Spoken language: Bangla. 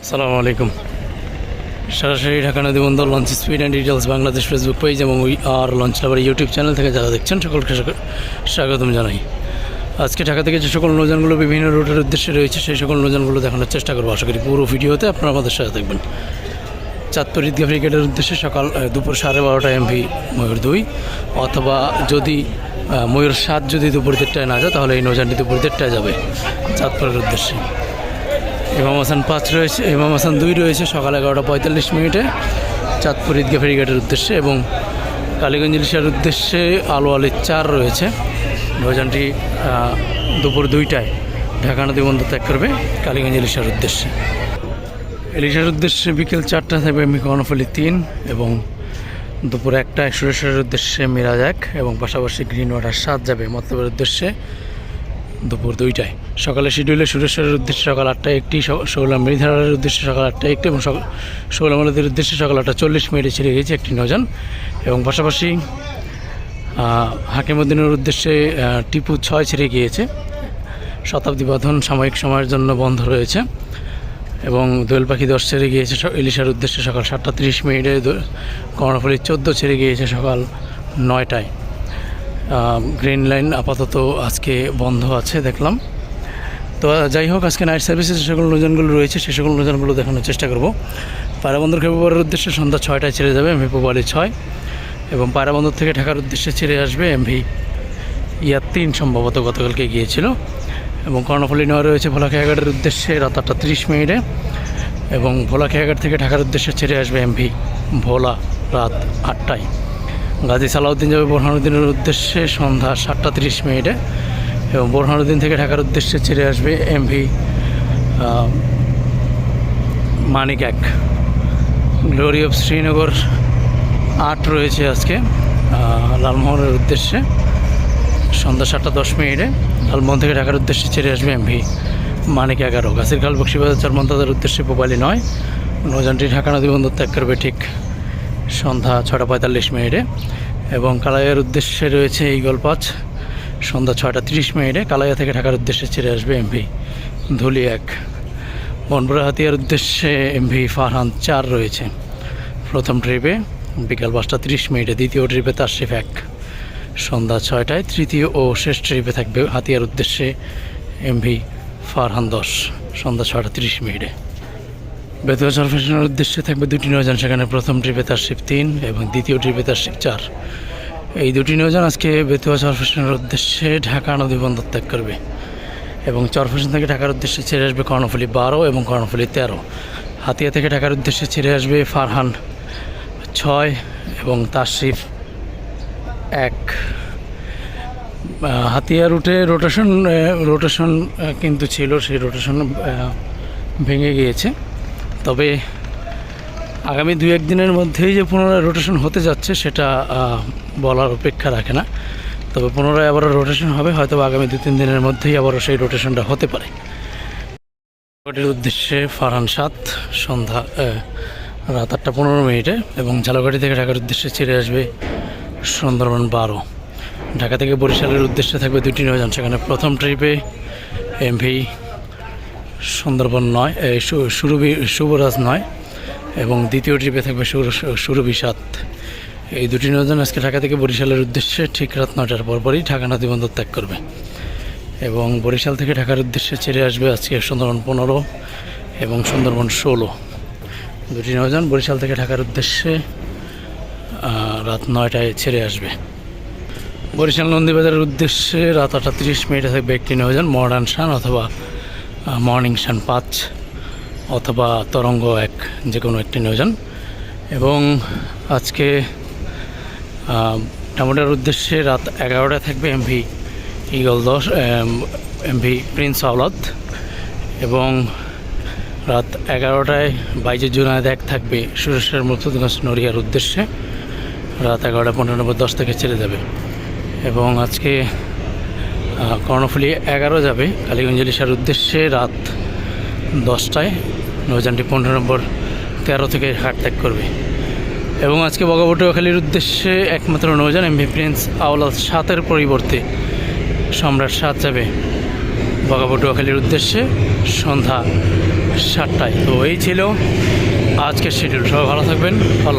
আসসালামু আলাইকুম। সরাসরি ঢাকা নদী বন্দর launch speed and details Bangladesh Facebook page এবং we are launch lover YouTube channel থেকে যারা দেখছেন, সকলকে স্বাগ- স্বাগতম জানাই। আজকে ঢাকা থেকে যে সকল নৌযানগুলো বিভিন্ন রুটের উদ্দেশ্যে রয়েছে, সেই সকল নৌযানগুলো দেখানোর চেষ্টা করব। আশা করি পুরো ভিডিওতে আপনারা আমাদের সাথে দেখবেন চাঁদপুর ঈদগাহ ব্রিগেডের উদ্দেশ্যে সকাল দুপুর সাড়ে বারোটা এমভি ময়ূর দুই, অথবা যদি ময়ূর সাত যদি দুপুর দেড়টায় না যায়, তাহলে এই নৌযানটি দুপুর দেড়টায় যাবে চাঁদপুরের উদ্দেশ্যে। ইমাম হাসান পাঁচ রয়েছে ইমাম হাসান দুই রয়েছে সকাল এগারোটা পঁয়তাল্লিশ মিনিটে। চাঁদপুর ঈদগাহ ফেরিঘাটের উদ্দেশ্যে এবং কালীগঞ্জ ইলিশার উদ্দেশ্যে আলো আলির চার রয়েছে। আহ, দুপুর দুইটায় ঢাকা নদী বন্দর ত্যাগ করবে কালীগঞ্জ ইলিশার উদ্দেশ্যে। ইলিশার উদ্দেশ্যে বিকেল চারটা থাকবে মিকনফলি তিন এবং দুপুর একটায় সুরেশ্বরের উদ্দেশ্যে মিরাজ এক এবং পাশাপাশি গ্রিন ওয়াটার সাত যাবে মতলবের উদ্দেশ্যে দুপুর দুইটায়। সকালে শিডিউলে সুরেশ্বরের উদ্দেশ্যে সকাল আটটায় একটি শৌলা মৃধারের উদ্দেশ্যে সকাল আটটায় একটি এবং শৌলা মলাদের উদ্দেশ্যে সকাল আটটা চল্লিশ মিনিটে ছেড়ে গিয়েছে একটি নজন এবং পাশাপাশি হাকিমুদ্দিনের উদ্দেশ্যে টিপু ছয় ছেড়ে গিয়েছে। শতাব্দী বাঁধন সাময়িক সময়ের জন্য বন্ধ রয়েছে এবং দোয়েল পাখি দশ ছেড়ে গিয়েছে ইলিশার উদ্দেশ্যে সকাল সাতটা তিরিশ মিনিটে কর্ণফুলি চোদ্দ ছেড়ে গিয়েছে সকাল নয়টায়। গ্রিন লাইন আপাতত আজকে বন্ধ আছে, দেখলাম। তো যাই হোক, আজকে নাইট সার্ভিসে যে সকল নৌযানগুলো রয়েছে, সে সকল নৌযানগুলো দেখানোর চেষ্টা করব। পায়রাবন্দর খেপুপাড়ার উদ্দেশ্যে সন্ধ্যা ছয়টায় ছেড়ে যাবে এমভি পোবালি ছয় এবং পায়রাবন্দর থেকে ঢাকার উদ্দেশ্যে ছেড়ে আসবে এমভি ইয়ার তিন সম্ভবত গতকালকে গিয়েছিল এবং কর্ণফুলি নেওয়া রয়েছে ভোলা খেয়াঘাটের উদ্দেশ্যে রাত আটটা তিরিশ মিনিটে এবং ভোলা খেয়াঘাট থেকে ঢাকার উদ্দেশ্যে ছেড়ে আসবে এমভি ভোলা রাত আটটায়। গাজী সালাউদ্দিন যাবে বোরহানুদ্দিনের উদ্দেশ্যে সন্ধ্যা সাতটা তিরিশ মিনিটে। এবং বোরহানুদ্দিন থেকে ঢাকার উদ্দেশ্যে ছেড়ে আসবে এমভি মানিক এক। গ্লোরি অফ শ্রীনগর আট রয়েছে আজকে লালমোহনের উদ্দেশ্যে। সন্ধ্যা সাতটা দশ মিনিটে লালমোহন থেকে ঢাকার উদ্দেশ্যে ছেড়ে আসবে এমভি, মানিক এগারো। গাছের খাল বক্সিবাজার চরমন্তাদের উদ্দেশ্যে পোপালি নয়। নৌযানটি ঢাকা নদী বন্দর ত্যাগ করবে ঠিক সন্ধ্যা ছটা পঁয়তাল্লিশ মিনিটে। এবং কালাইয়ার উদ্দেশ্যে রয়েছে ইগল পাঁচ সন্ধ্যা ছয়টা তিরিশ মিনিটে। কালাইয়া থেকে ঢাকার উদ্দেশ্যে ছেড়ে আসবে এমভি ধুলি এক। বনপুরা হাতিয়ার উদ্দেশ্যে এমভি ফারহান চার রয়েছে। প্রথম ট্রিপে বিকাল পাঁচটা তিরিশ মিনিটে, দ্বিতীয় ট্রিপে তারশিফ এক। সন্ধ্যা ছয়টায় তৃতীয় ও শেষ ট্রিপে থাকবে হাতিয়ার উদ্দেশ্যে এমভি ফারহান দশ। সন্ধ্যা ছয়টা তিরিশ মিনিটে। বেতুয়া সরফেশনের উদ্দেশ্যে থাকবে দুটি নৌযান, সেখানে প্রথম ট্রিপে তার শিপ তিন এবং দ্বিতীয় ট্রিপে তার শিপ চার। এই দুটি নৌযান আজকে বেতুয়া সরফেশনের উদ্দেশ্যে ঢাকা নদী বন্দর ত্যাগ করবে এবং চরফেশন থেকে ঢাকার উদ্দেশ্যে ছেড়ে আসবে কর্ণফুলি বারো এবং কর্ণফুলি তেরো। হাতিয়া থেকে ঢাকার উদ্দেশ্যে ছেড়ে আসবে ফারহান ছয় এবং তাশরিফ এক। হাতিয়া রুটে রোটেশন রোটেশন কিন্তু ছিল, সেই রোটেশন ভেঙে গিয়েছে। তবে আগামী দু একদিনের মধ্যেই যে পুনরায় রোটেশন হতে যাচ্ছে সেটা বলার অপেক্ষা রাখে না। তবে পুনরায় আবারও রোটেশন হবে হয়তো আগামী দু তিন দিনের মধ্যেই আবারও সেই রোটেশনটা হতে পারে। ঝালকাঠির উদ্দেশ্যে ফারহান সাত সন্ধ্যা রাত আটটা পনেরো মিনিটে এবং ঝালকাঠি থেকে ঢাকার উদ্দেশ্যে ছেড়ে আসবে সুন্দরবন বারো। ঢাকা থেকে বরিশালের উদ্দেশ্যে থাকবে দুটি নৌযান সেখানে প্রথম ট্রিপে এমভি সুন্দরবন নয় সুরভি, শুভরাজ নয়, এবং দ্বিতীয় ট্রিপে থাকবে সুর- সুরভি সাত। এই দুটি নৌযান আজকে ঢাকা থেকে বরিশালের উদ্দেশ্যে ঠিক রাত নয়টার পরপরই ঢাকা নদী বন্দর ত্যাগ করবে। এবং বরিশাল থেকে ঢাকার উদ্দেশ্যে ছেড়ে আসবে আজকে সুন্দরবন পনেরো এবং সুন্দরবন ষোলো। দুটি নৌযান বরিশাল থেকে ঢাকার উদ্দেশ্যে রাত নয়টায় ছেড়ে আসবে। বরিশাল নন্দীবাজারের উদ্দেশ্যে রাত আটটা তিরিশ মিনিটে থাকবে একটি নৌযান মডার্ন শান অথবা মর্নিং শান পাঁচ অথবা তরঙ্গ এক যে কোনো একটি নিয়োজন। এবং আজকে টামোটার উদ্দেশ্যে রাত এগারোটায় থাকবে এমভি ইগল দশ এমভি প্রিন্স আওলাদ। এবং রাত এগারোটায় বাইজে জুনায়দ এক থাকবে সুরেশ্বর মুক্তগঞ্জ নড়িয়ার উদ্দেশ্যে। রাত এগারোটা পনেরো নম্বর দশ থেকে ছেড়ে যাবে। এবং আজকে কর্ণফুলি এগারো যাবে কালীগঞ্জ ইলিশার উদ্দেশ্যে রাত দশটায় নৌযানটি পনেরো নম্বর তেরো থেকে হাট ত্যাগ করবে। এবং আজকে বগাবটুয়াখালীর উদ্দেশ্যে একমাত্র নৌযান এমভি প্রিন্স আওলাদ সাতের পরিবর্তে সম্রাট সাত যাবে বগাবটুয়াখালীর উদ্দেশ্যে সন্ধ্যা সাতটায়। তো এই ছিল আজকের শিডিউল সবাই ভালো থাকবেন। আল্লাহ